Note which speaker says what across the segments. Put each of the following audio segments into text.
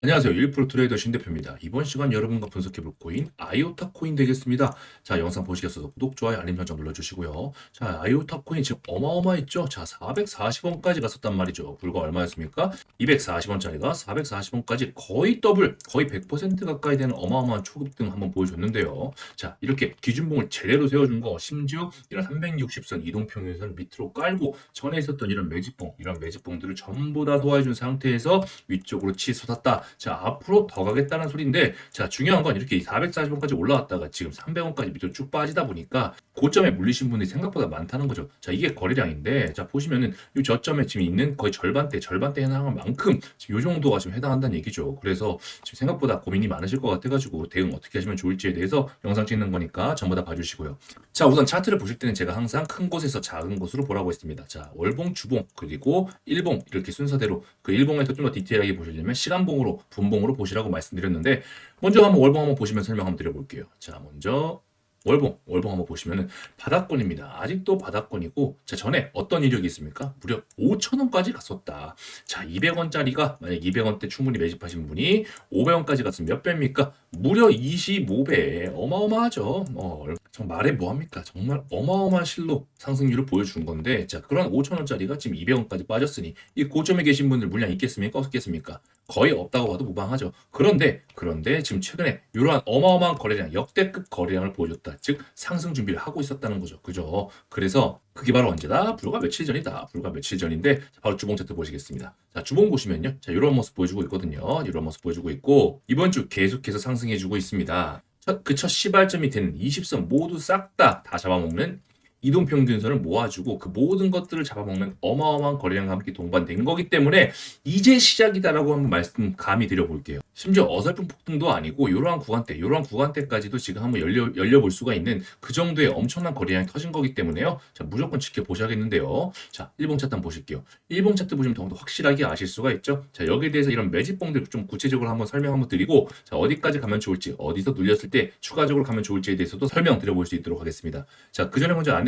Speaker 1: 안녕하세요. 1% 트레이더 신대표입니다. 이번 시간 여러분과 분석해볼 코인 아이오타 코인 되겠습니다. 자, 영상 보시겠어서 구독, 좋아요, 알림 설정 눌러주시고요. 자, 아이오타 코인 지금 어마어마했죠? 자, 440원까지 갔었단 말이죠. 불과 얼마였습니까? 240원짜리가 440원까지 거의 더블, 거의 100% 가까이 되는 어마어마한 초급등 한번 보여줬는데요. 자, 이렇게 기준봉을 제대로 세워준 거, 심지어 이런 360선 이동평균선 밑으로 깔고 전에 있었던 이런 매집봉, 이런 매집봉들을 전부 다 소화해준 상태에서 위쪽으로 치솟았다. 자, 앞으로 더 가겠다는 소리인데, 자, 중요한 건 이렇게 440원까지 올라왔다가 지금 300원까지 밑으로 쭉 빠지다 보니까 고점에 물리신 분들이 생각보다 많다는 거죠. 자, 이게 거래량인데, 자, 보시면은 이 저점에 지금 있는 거의 절반대, 절반대 해당한 만큼 지금 요 정도가 지금 해당한다는 얘기죠. 그래서 지금 생각보다 고민이 많으실 것 같아가지고 대응 어떻게 하시면 좋을지에 대해서 영상 찍는 거니까 전부 다 봐주시고요. 자, 우선 차트를 보실 때는 제가 항상 큰 곳에서 작은 곳으로 보라고 했습니다. 자, 월봉, 주봉, 그리고 일봉 이렇게 순서대로 그 일봉에서 좀 더 디테일하게 보시려면 시간봉으로 분봉으로 보시라고 말씀드렸는데 먼저 한번 월봉 한번 보시면 설명 한번 드려볼게요. 자, 먼저 월봉, 월봉 한번 보시면은 바닥권입니다. 아직도 바닥권이고, 자, 전에 어떤 이력이 있습니까? 무려 5,000원까지 갔었다. 자, 200원짜리가 만약 200원대 충분히 매집하신 분이 500원까지 갔으면 몇 배입니까? 무려 25배. 어마어마하죠. 어, 정 말해 뭐합니까? 정말 어마어마한 실로 상승률을 보여준 건데, 자, 그런 5,000원짜리가 지금 200원까지 빠졌으니, 이 고점에 계신 분들 물량 있겠습니까? 없겠습니까? 거의 없다고 봐도 무방하죠. 그런데, 그런데 지금 최근에 이러한 어마어마한 거래량, 역대급 거래량을 보여줬다. 즉, 상승 준비를 하고 있었다는 거죠. 그죠? 그래서 그게 바로 언제다? 불과 며칠 전이다. 불과 며칠 전인데, 자, 바로 주봉 차트 보시겠습니다. 자, 주봉 보시면요. 자, 이런 모습 보여주고 있거든요. 이런 모습 보여주고 있고, 이번 주 계속해서 상승해주고 있습니다. 그첫 시발점이 되는 20선 모두 싹 다 다 잡아먹는 이동 평균선을 모아주고 그 모든 것들을 잡아먹는 어마어마한 거래량과 함께 동반된 거기 때문에 이제 시작이다라고 한번 말씀 감히 드려볼게요. 심지어 어설픈 폭등도 아니고 이러한 구간대, 이러한 구간대까지도 지금 한번 열려 열려볼 수가 있는 그 정도의 엄청난 거래량이 터진 거기 때문에요. 자 무조건 지켜보셔야겠는데요. 자 일봉 차트 한번 보실게요. 일봉 차트 보시면 더욱더 확실하게 아실 수가 있죠. 자 여기에 대해서 이런 매집봉들 좀 구체적으로 한번 설명 한번 드리고 자 어디까지 가면 좋을지 어디서 눌렸을 때 추가적으로 가면 좋을지에 대해서도 설명 드려볼 수 있도록 하겠습니다. 자그 전에 먼저 안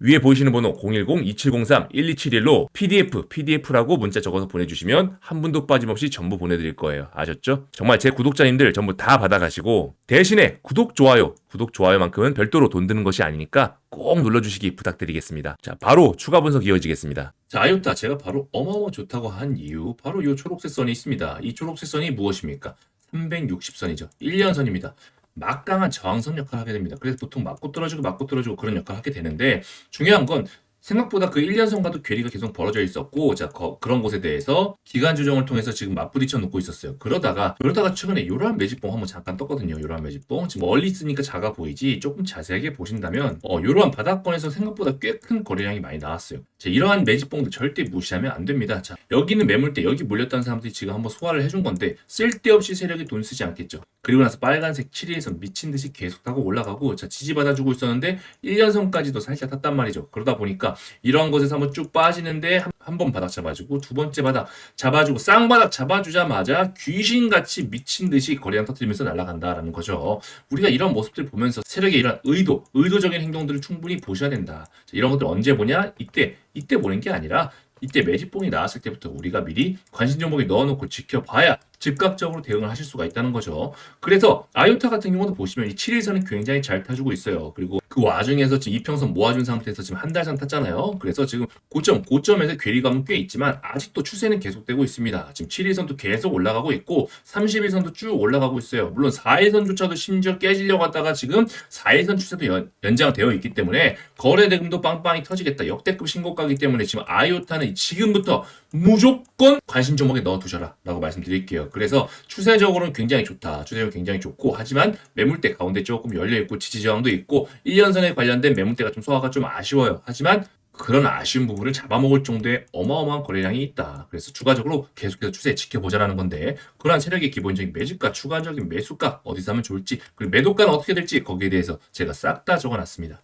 Speaker 2: 위에 보이시는 번호 010-2703-1271로 PDF, PDF라고 문자 적어서 보내주시면 한 분도 빠짐없이 전부 보내드릴 거예요. 아셨죠? 정말 제 구독자님들 전부 다 받아가시고 대신에 구독, 좋아요, 구독, 좋아요만큼은 별도로 돈 드는 것이 아니니까 꼭 눌러주시기 부탁드리겠습니다. 자, 바로 추가 분석 이어지겠습니다.
Speaker 1: 자, 아이오타 제가 바로 어마어마 좋다고 한 이유 바로 이 초록색 선이 있습니다. 이 초록색 선이 무엇입니까? 360선이죠. 1년 선입니다. 막강한 저항선 역할을 하게 됩니다. 그래서 보통 맞고 떨어지고 맞고 떨어지고 그런 역할을 하게 되는데 중요한 건 생각보다 그 1년선과도 괴리가 계속 벌어져 있었고 자 거- 그런 곳에 대해서 기간 조정을 통해서 지금 맞부딪혀 놓고 있었어요. 그러다가 그러다가 최근에 이러한 매집봉 한번 잠깐 떴거든요. 이러한 매집봉 지금 멀리 있으니까 작아 보이지 조금 자세하게 보신다면 어 이러한 바닥권에서 생각보다 꽤 큰 거래량이 많이 나왔어요. 자 이러한 매집봉도 절대 무시하면 안 됩니다. 자 여기는 매물대 여기 몰렸다는 사람들이 지금 한번 소화를 해준 건데 쓸데없이 세력이 돈 쓰지 않겠죠. 그리고 나서 빨간색 7일선 미친 듯이 계속 타고 올라가고 자 지지 받아주고 있었는데 1년선까지도 살짝 탔단 말이죠. 그러다 보 니까 이런 것에서 한번 쭉 빠지는데 한 번 바닥 잡아주고 두 번째 바닥 잡아주고 쌍바닥 잡아주자마자 귀신같이 미친 듯이 거래량 터뜨리면서 날아간다라는 거죠. 우리가 이런 모습들 보면서 세력의 이런 의도, 의도적인 행동들을 충분히 보셔야 된다. 자, 이런 것들 언제 보냐? 이때, 이때 보는 게 아니라 이때 매집봉이 나왔을 때부터 우리가 미리 관심 종목에 넣어놓고 지켜봐야 즉각적으로 대응을 하실 수가 있다는 거죠. 그래서 아이오타 같은 경우도 보시면 이 7일선은 굉장히 잘 타주고 있어요. 그리고 그 와중에서 지금 이평선 모아준 상태에서 지금 한 달선 탔잖아요. 그래서 지금 고점, 고점에서 괴리감은 꽤 있지만 아직도 추세는 계속되고 있습니다. 지금 7일선도 계속 올라가고 있고 30일선도 쭉 올라가고 있어요. 물론 4일선조차도 심지어 깨지려고 하다가 지금 4일선 추세도 연, 연장되어 있기 때문에 거래 대금도 빵빵히 터지겠다. 역대급 신고가기 때문에 지금 아이오타는 지금부터 무조건 관심 종목에 넣어두셔라 라고 말씀드릴게요. 그래서 추세적으로는 굉장히 좋다. 추세적으로 굉장히 좋고 하지만 매물대 가운데 조금 열려있고 지지저항도 있고 1년 선에 관련된 매물대가 좀 소화가 좀 아쉬워요. 하지만 그런 아쉬운 부분을 잡아먹을 정도의 어마어마한 거래량이 있다. 그래서 추가적으로 계속해서 추세 지켜보자라는 건데 그러한 세력의 기본적인 매집가, 추가적인 매수가 어디서 하면 좋을지 그리고 매도가는 어떻게 될지 거기에 대해서 제가 싹 다 적어놨습니다.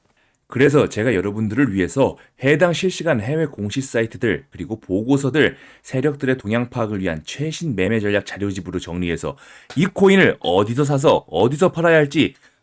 Speaker 2: 그래서 제가 여러분들을 위해서 해당 실시간 해외 공시 사이트들 그리고 보고서들 세력들의 동향 파악을 위한 최신 매매 전략 자료집으로 정리해서 이 코인을 어디서 사서 어디서 팔아야 할지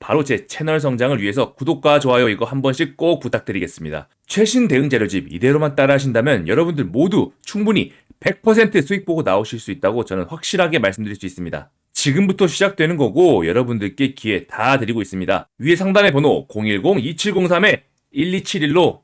Speaker 2: 바로 제 채널 성장을 위해서 구독과 좋아요 이거 한 번씩 꼭 부탁드리겠습니다. 최신 대응 자료집 이대로만 따라 하신다면 여러분들 모두 충분히 100% 수익 보고 나오실 수 있다고 저는 확실하게 말씀드릴 수 있습니다. 지금부터 시작되는 거고 여러분들께 기회 다 드리고 있습니다. 위에 상단의 번호 010-2703-1271로